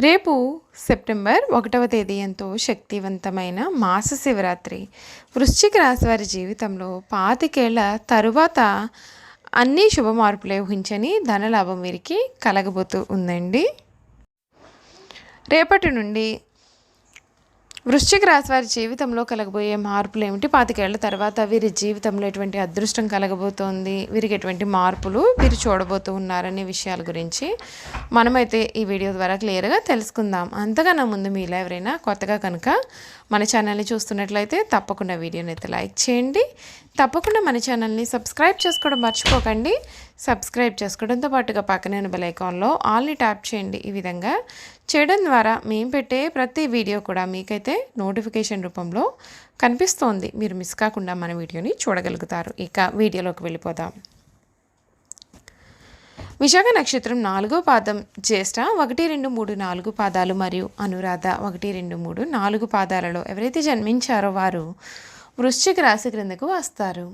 రేపు సెప్టెంబర్ ఒకటవ తేదీ ఎంతో శక్తివంతమైన మాస శివరాత్రి. వృశ్చిక రాశి వారి జీవితంలో పాతికేళ్ళ తరువాత అన్ని శుభ మార్పులే ఊహించని ధనలాభం వీరికి కలగబోతూ ఉందండి. రేపటి నుండి వృశ్చిక రాశి వారి జీవితంలో కలగబోయే మార్పులు ఏమిటి? పాతికేళ్ళ తర్వాత వీరి జీవితంలో ఎటువంటి అదృష్టం కలగబోతోంది? వీరికి ఎటువంటి మార్పులు వీరు చూడబోతూ ఉన్నారనే విషయాల గురించి మనమైతే ఈ వీడియో ద్వారా క్లియర్గా తెలుసుకుందాం. అంతకన్నా ముందు మీలో ఎవరైనా కొత్తగా కనుక మన ఛానల్ని చూస్తున్నట్లయితే తప్పకుండా వీడియోని అయితే లైక్ చేయండి. తప్పకుండా మన ఛానల్ని సబ్స్క్రైబ్ చేసుకోవడం మర్చిపోకండి. సబ్స్క్రైబ్ చేసుకోవడంతో పాటుగా పక్కనే ఉన్న బెల్ ఐకాన్లో ఆల్ని ట్యాప్ చేయండి ఈ విధంగా. చేయడం ద్వారా మేము పెట్టే ప్రతి వీడియో కూడా మీకైతే నోటిఫికేషన్ రూపంలో కనిపిస్తోంది. మీరు మిస్ కాకుండా మన వీడియోని చూడగలుగుతారు. ఇక వీడియోలోకి వెళ్ళిపోదాం. విశాఖ నక్షత్రం నాలుగో పాదం జ్యేష్ఠ ఒకటి రెండు మూడు నాలుగు పాదాలు మరియు అనురాధ ఒకటి రెండు మూడు నాలుగు పాదాలలో ఎవరైతే జన్మించారో వారు వృశ్చిక రాశి క్రిందకు వస్తారు.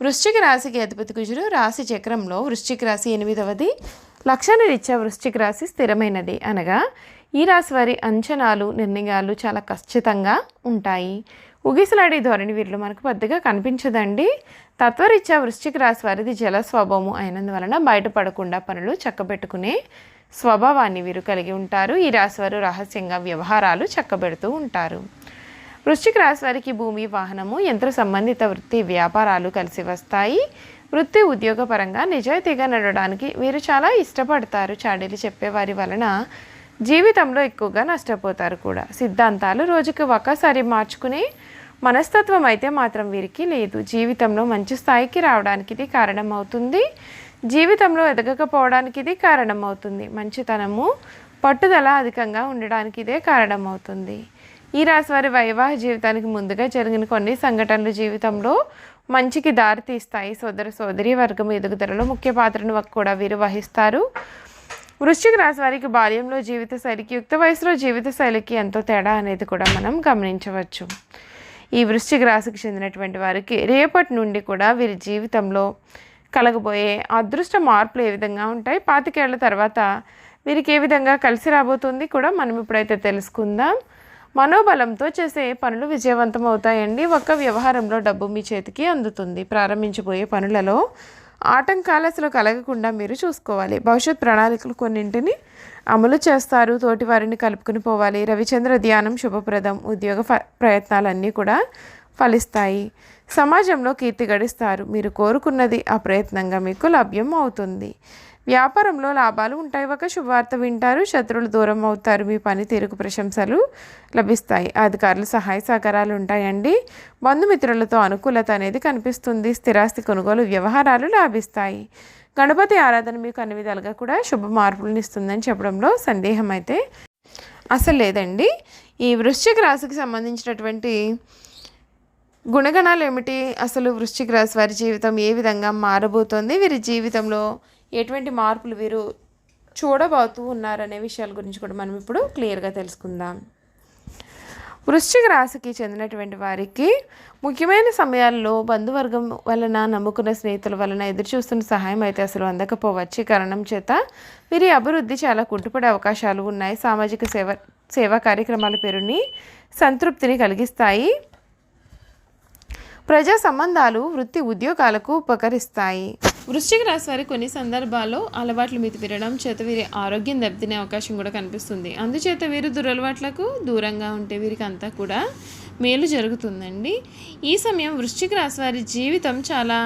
వృశ్చిక రాశికి అధిపతి కుజుడు రాశి చక్రంలో వృశ్చిక రాశి ఎనిమిదవది లక్షణ రీత్యా వృశ్చిక రాశి స్థిరమైనది అనగా ఈ రాశి వారి అంచనాలు నిర్ణయాలు చాలా ఖచ్చితంగా ఉంటాయి. ఉగిసలాడే ధోరణి వీరిలో మనకు పెద్దగా కనిపించదండి. తత్వరీత్యా వృశ్చిక రాశి వారిది జల స్వభావము అయినందువలన బయటపడకుండా పనులు చక్కబెట్టుకునే స్వభావాన్ని వీరు కలిగి ఉంటారు. ఈ రాశి వారు రహస్యంగా వ్యవహారాలు చక్కబెడుతూ ఉంటారు. వృశ్చిక రాశి వారికి భూమి వాహనము యంత్ర సంబంధిత వృత్తి వ్యాపారాలు కలిసి వస్తాయి. వృత్తి ఉద్యోగపరంగా నిజాయితీగా నడవడానికి వీరు చాలా ఇష్టపడతారు చాడీలు చెప్పేవారి వలన జీవితంలో ఎక్కువగా నష్టపోతారు కూడా. సిద్ధాంతాలు రోజుకి ఒకసారి మార్చుకునే మనస్తత్వం అయితే మాత్రం వీరికి లేదు. జీవితంలో మంచి స్థాయికి రావడానికి ఇది కారణమవుతుంది. జీవితంలో ఎదగకపోవడానికి ఇది కారణమవుతుంది. మంచితనము పట్టుదల అధికంగా ఉండడానికి ఇదే కారణమవుతుంది. ఈ రాశి వారి వైవాహ జీవితానికి ముందుగా జరిగిన కొన్ని సంఘటనలు జీవితంలో మంచికి దారి తీస్తాయి. సోదర సోదరి వర్గం ఎదుగుదలలో ముఖ్య పాత్రను కూడా వీరు వహిస్తారు. వృశ్చిక రాశి వారికి బాల్యంలో జీవిత శైలికి యుక్త వయసులో జీవిత శైలికి ఎంతో తేడా అనేది కూడా మనం గమనించవచ్చు. ఈ వృశ్చిక రాశికి చెందినటువంటి వారికి రేపటి నుండి కూడా వీరి జీవితంలో కలగబోయే అదృష్ట మార్పులు ఏ విధంగా ఉంటాయి? పాతికేళ్ళ తర్వాత వీరికి ఏ విధంగా కలిసి రాబోతుంది కూడా మనం ఇప్పుడైతే తెలుసుకుందాం. మనోబలంతో చేసే పనులు విజయవంతం అవుతాయండి ఒక్క వ్యవహారంలో డబ్బు మీ చేతికి అందుతుంది. ప్రారంభించబోయే పనులలో ఆటంకాలు అసలు కలగకుండా మీరు చూసుకోవాలి. భవిష్యత్ ప్రణాళికలు కొన్నింటిని అమలు చేస్తారు. తోటి వారిని కలుపుకుని పోవాలి. రవిచంద్ర ధ్యానం శుభప్రదం. ఉద్యోగ ఫ ప్రయత్నాలన్నీ కూడా ఫలిస్తాయి. సమాజంలో కీర్తి గడిస్తారు. మీరు కోరుకున్నది ఆ ప్రయత్నంగా మీకు లభ్యం అవుతుంది. వ్యాపారంలో లాభాలు ఉంటాయి. ఒక శుభవార్త వింటారు. శత్రువులు దూరం అవుతారు. మీ పనితీరుకు ప్రశంసలు లభిస్తాయి. అధికారులు సహాయ సహకారాలు ఉంటాయండి. బంధుమిత్రులతో అనుకూలత అనేది కనిపిస్తుంది. స్థిరాస్తి కొనుగోలు వ్యవహారాలు లాభిస్తాయి. గణపతి ఆరాధన మీకు అన్ని విధాలుగా కూడా శుభ మార్పులను ఇస్తుందని చెప్పడంలో సందేహం అయితే అసలు లేదండి. ఈ వృశ్చిక రాశికి సంబంధించినటువంటి గుణగణాలు ఏమిటి? అసలు వృశ్చిక రాశి వారి జీవితం ఏ విధంగా మారబోతోంది? వీరి జీవితంలో ఎటువంటి మార్పులు వీరు చూడబోతూ ఉన్నారనే విషయాల గురించి కూడా మనం ఇప్పుడు క్లియర్గా తెలుసుకుందాం. వృశ్చిక రాశికి చెందినటువంటి వారికి ముఖ్యమైన సమయాల్లో బంధువర్గం వలన నమ్ముకున్న స్నేహితుల వలన ఎదురు చూస్తున్న సహాయం అయితే అసలు అందకపోవచ్చు. ఈ కారణం చేత వీరి అభివృద్ధి చాలా కుంటుపడే అవకాశాలు ఉన్నాయి. సామాజిక సేవ సేవా కార్యక్రమాల పేరుని సంతృప్తిని కలిగిస్తాయి. ప్రజా సంబంధాలు వృత్తి ఉద్యోగాలకు ఉపకరిస్తాయి. వృశ్చిక రాశి వారి కొన్ని సందర్భాల్లో అలవాట్లు మితి పెరగడం చేత వీరి ఆరోగ్యం దెబ్బతినే అవకాశం కూడా కనిపిస్తుంది. అందుచేత వీరు దురలవాట్లకు దూరంగా ఉంటే వీరికి అంతా కూడా మేలు జరుగుతుందండి. ఈ సమయం వృశ్చిక రాశి వారి జీవితం చాలా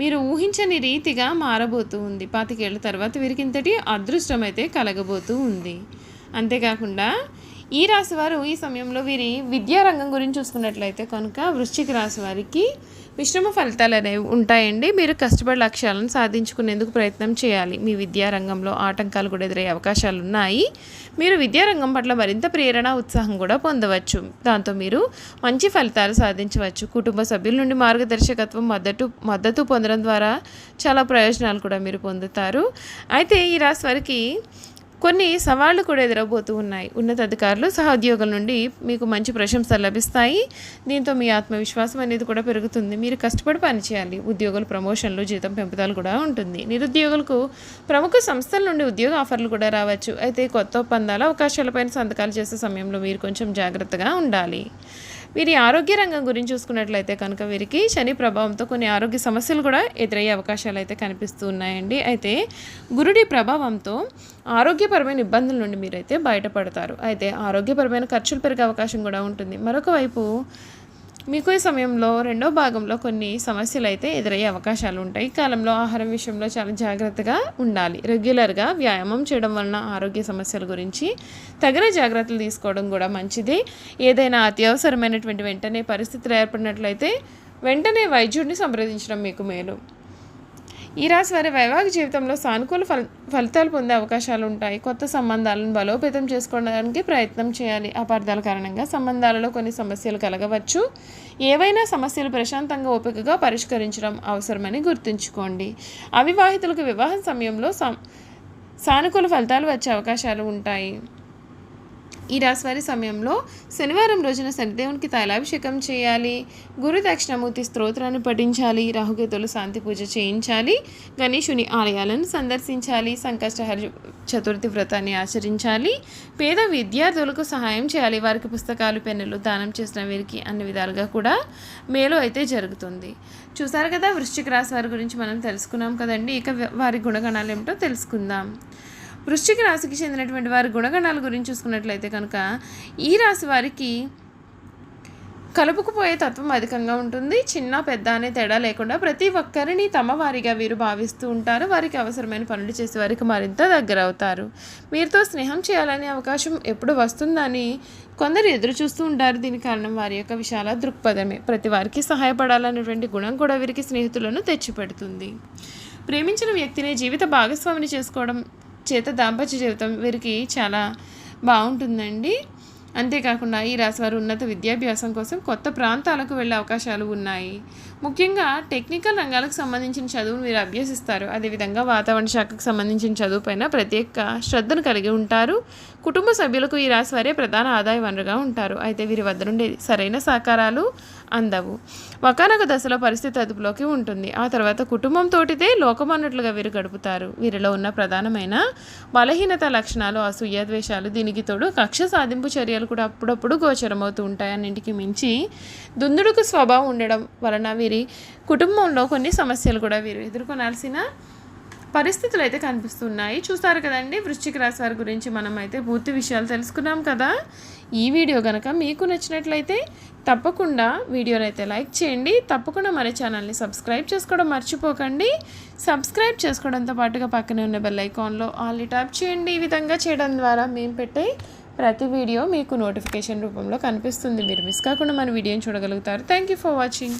మీరు ఊహించని రీతిగా మారబోతూ ఉంది. పాతికేళ్ళ తర్వాత వీరికి ఇంతటి అదృష్టం అయితే కలగబోతూ ఉంది. అంతేకాకుండా ఈ రాశి వారు ఈ సమయంలో వీరి విద్యారంగం గురించి చూసుకున్నట్లయితే కనుక వృశ్చిక రాశి వారికి మిశ్రమ ఫలితాలు అనేవి ఉంటాయండి. మీరు కష్టపడి లక్ష్యాలను సాధించుకునేందుకు ప్రయత్నం చేయాలి. మీ విద్యారంగంలో ఆటంకాలు కూడా ఎదురయ్యే అవకాశాలు ఉన్నాయి. మీరు విద్యారంగం పట్ల మరింత ప్రేరణ ఉత్సాహం కూడా పొందవచ్చు. దాంతో మీరు మంచి ఫలితాలు సాధించవచ్చు. కుటుంబ సభ్యుల నుండి మార్గదర్శకత్వం మద్దతు మద్దతు పొందడం ద్వారా చాలా ప్రయోజనాలు కూడా మీరు పొందుతారు. అయితే ఈ రాశి వారికి కొన్ని సవాళ్ళు కూడా ఎదురబోతూ ఉన్నాయి. ఉన్నతాధికారులు సహోద్యోగుల నుండి మీకు మంచి ప్రశంసలు లభిస్తాయి. దీంతో మీ ఆత్మవిశ్వాసం అనేది కూడా పెరుగుతుంది. మీరు కష్టపడి పనిచేయాలి. ఉద్యోగులు ప్రమోషన్లు జీతం పెంపుదల కూడా ఉంటుంది. నిరుద్యోగులకు ప్రముఖ సంస్థల నుండి ఉద్యోగ ఆఫర్లు కూడా రావచ్చు. అయితే కొత్త ఒప్పందాల అవకాశాలపైన సంతకాలు చేసే సమయంలో మీరు కొంచెం జాగ్రత్తగా ఉండాలి. వీరి ఆరోగ్య రంగం గురించి చూసుకున్నట్లయితే కనుక వీరికి శని ప్రభావంతో కొన్ని ఆరోగ్య సమస్యలు కూడా ఎదురయ్యే అవకాశాలు అయితే కనిపిస్తూ ఉన్నాయండి. అయితే గురుడి ప్రభావంతో ఆరోగ్యపరమైన ఇబ్బందుల నుండి మీరైతే బయటపడతారు. అయితే ఆరోగ్యపరమైన ఖర్చులు పెరిగే అవకాశం కూడా ఉంటుంది. మరొక వైపు మీకు ఈ సమయంలో రెండో భాగంలో కొన్ని సమస్యలు అయితే ఎదురయ్యే అవకాశాలు ఉంటాయి. ఈ కాలంలో ఆహారం విషయంలో చాలా జాగ్రత్తగా ఉండాలి. రెగ్యులర్గా వ్యాయామం చేయడం వలన ఆరోగ్య సమస్యల గురించి తగిన జాగ్రత్తలు తీసుకోవడం కూడా మంచిది. ఏదైనా అత్యవసరమైనటువంటి వెంటనే పరిస్థితులు ఏర్పడినట్లయితే వెంటనే వైద్యుడిని సంప్రదించడం మీకు మేలు. ఈ రాశి వారి వైవాహిక జీవితంలో సానుకూల ఫల ఫలితాలు పొందే అవకాశాలు ఉంటాయి. కొత్త సంబంధాలను బలోపేతం చేసుకోవడానికి ప్రయత్నం చేయాలి. అపార్థాల కారణంగా సంబంధాలలో కొన్ని సమస్యలు కలగవచ్చు. ఏవైనా సమస్యలు ప్రశాంతంగా ఓపికగా పరిష్కరించడం అవసరమని గుర్తుంచుకోండి. అవివాహితులకు వివాహం సమయంలో సం సానుకూల ఫలితాలు వచ్చే అవకాశాలు ఉంటాయి. ఈ రాశివారి సమయంలో శనివారం రోజున శనిదేవునికి తైలాభిషేకం చేయాలి. గురు దక్షిణమూర్తి స్తోత్రాన్ని పఠించాలి. రాహుకేతులు శాంతి పూజ చేయించాలి. గణేశుని ఆలయాలను సందర్శించాలి. సంకష్టహరి చతుర్థి వ్రతాన్ని ఆచరించాలి. పేద విద్యార్థులకు సహాయం చేయాలి. వారికి పుస్తకాలు పెన్నులు దానం చేసిన వీరికి అన్ని విధాలుగా కూడా మేలు అయితే జరుగుతుంది. చూసారు కదా వృశ్చిక రాశి వారి గురించి మనం తెలుసుకున్నాం కదండి. ఇక వారి గుణగణాలు ఏమిటో తెలుసుకుందాం. వృశ్చిక రాశికి చెందినటువంటి వారి గుణగణాల గురించి చూసుకున్నట్లయితే కనుక ఈ రాశి వారికి కలుపుకుపోయే తత్వం అధికంగా ఉంటుంది. చిన్న పెద్ద అనే తేడా లేకుండా ప్రతి ఒక్కరిని తమ వారిగా వీరు భావిస్తూ ఉంటారు. వారికి అవసరమైన పనులు చేసే వారికి మరింత దగ్గర అవుతారు. వీరితో స్నేహం చేయాలనే అవకాశం ఎప్పుడు వస్తుందని కొందరు ఎదురు చూస్తూ ఉంటారు. దీని కారణం వారి యొక్క విశాల దృక్పథమే. ప్రతి వారికి సహాయపడాలనేటువంటి గుణం కూడా వీరికి స్నేహితులను తెచ్చిపెడుతుంది. ప్రేమించిన వ్యక్తిని జీవిత భాగస్వామిని చేసుకోవడం చేత దాంపత్య జీవితం వీరికి చాలా బాగుంటుందండి. అంతేకాకుండా ఈ రాశివారు ఉన్నత విద్యాభ్యాసం కోసం కొత్త ప్రాంతాలకు వెళ్ళే అవకాశాలు ఉన్నాయి. ముఖ్యంగా టెక్నికల్ రంగాలకు సంబంధించిన చదువును వీరు అభ్యసిస్తారు. అదేవిధంగా వాతావరణ శాఖకు సంబంధించిన చదువుపైన ప్రత్యేక శ్రద్ధను కలిగి ఉంటారు. కుటుంబ సభ్యులకు ఈ రాశి వారే ప్రధాన ఆదాయ వనరుగా ఉంటారు. అయితే వీరి వద్ద నుండి సరైన సహకారాలు అందవు. ఒకనొక దశలో పరిస్థితి అదుపులోకి ఉంటుంది. ఆ తర్వాత కుటుంబంతోటిదే లోకమన్నట్లుగా వీరు గడుపుతారు. వీరిలో ఉన్న ప్రధానమైన బలహీనత లక్షణాలు అసూయద్వేషాలు దీనికి తోడు కక్ష సాధింపు చర్యలు కూడా అప్పుడప్పుడు గోచరమవుతూ ఉంటాయి అన్నింటికి మించి దుందుడుకు స్వభావం ఉండడం వలన వీరి కుటుంబంలో కొన్ని సమస్యలు కూడా వీరు ఎదుర్కొనాల్సిన పరిస్థితులు అయితే కనిపిస్తున్నాయి. చూస్తారు కదండి వృశ్చిక రాశి వారి గురించి మనం అయితే పూర్తి విషయాలు తెలుసుకున్నాం కదా. ఈ వీడియో కనుక మీకు నచ్చినట్లయితే తప్పకుండా వీడియోని అయితే లైక్ చేయండి. తప్పకుండా మన ఛానల్ని సబ్స్క్రైబ్ చేసుకోవడం మర్చిపోకండి. సబ్స్క్రైబ్ చేసుకోవడంతో పాటుగా పక్కనే ఉన్న బెల్ ఐకాన్లో ఆల్ని ట్యాప్ చేయండి. ఈ విధంగా చేయడం ద్వారా మేము పెట్టే ప్రతి వీడియో మీకు నోటిఫికేషన్ రూపంలో కనిపిస్తుంది. మీరు మిస్ కాకుండా మన వీడియోని చూడగలుగుతారు. Thank you for watching